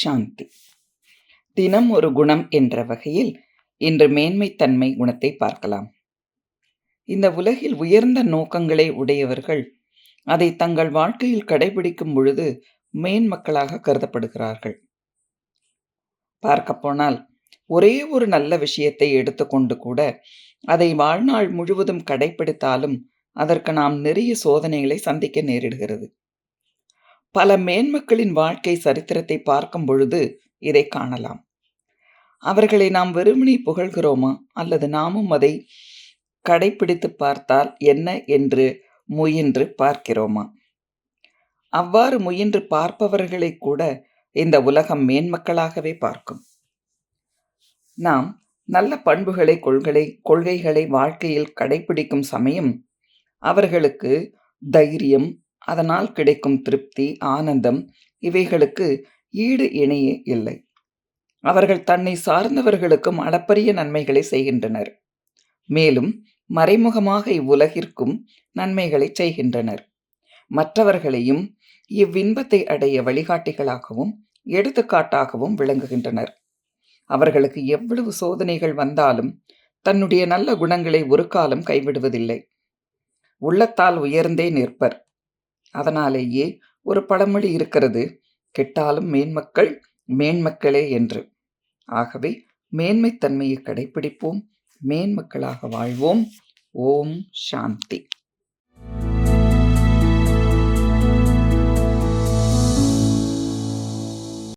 சாந்தி தினம் ஒரு குணம் என்ற வகையில் இன்று மேன்மைத்தன்மை குணத்தை பார்க்கலாம். இந்த உலகில் உயர்ந்த நோக்கங்களை உடையவர்கள் அதை தங்கள் வாழ்க்கையில் கடைபிடிக்கும் பொழுது மேன்மக்களாக கருதப்படுகிறார்கள். பார்க்கப்போனால் ஒரே ஒரு நல்ல விஷயத்தை எடுத்துக்கொண்டு கூட அதை வாழ்நாள் முழுவதும் கடைபிடித்தாலும் அதற்கு நாம் நிறைய சோதனைகளை சந்திக்க நேரிடுகிறது. பல மேன்மக்களின் வாழ்க்கை சரித்திரத்தை பார்க்கும் பொழுது இதை காணலாம். அவர்களை நாம் வெறுமனே புகழ்கிறோமா? அல்லது நாமும் அதை கடைபிடித்து பார்த்தால் என்ன என்று முயன்று பார்க்கிறோமா? அவ்வாறு முயன்று பார்ப்பவர்களை கூட இந்த உலகம் மேன்மக்களாகவே பார்க்கும். நாம் நல்ல பண்புகளை கொள்கை கொள்கைகளை வாழ்க்கையில் கடைபிடிக்கும் சமயம் அவர்களுக்கு தைரியம் அதனால் கிடைக்கும் திருப்தி ஆனந்தம் இவைகளுக்கு ஈடு இணையே இல்லை. அவர்கள் தன்னை சார்ந்தவர்களுக்கும் அளப்பரிய நன்மைகளை செய்கின்றனர். மேலும் மறைமுகமாக இவ்வுலகிற்கும் நன்மைகளை செய்கின்றனர். மற்றவர்களையும் இவ்வின்பத்தை அடைய வழிகாட்டிகளாகவும் எடுத்துக்காட்டாகவும் விளங்குகின்றனர். அவர்களுக்கு எவ்வளவு சோதனைகள் வந்தாலும் தன்னுடைய நல்ல குணங்களை ஒரு காலம் கைவிடுவதில்லை. உள்ளத்தால் உயர்ந்தே நிற்பர். அதனாலேயே ஒரு பழமொழி இருக்கிறது கெட்டாலும் மேன்மக்கள் மேன்மக்களே என்று. ஆகவே மேன்மைத்தன்மையை கடைபிடிப்போம் மேன்மக்களாக வாழ்வோம். ஓம் சாந்தி.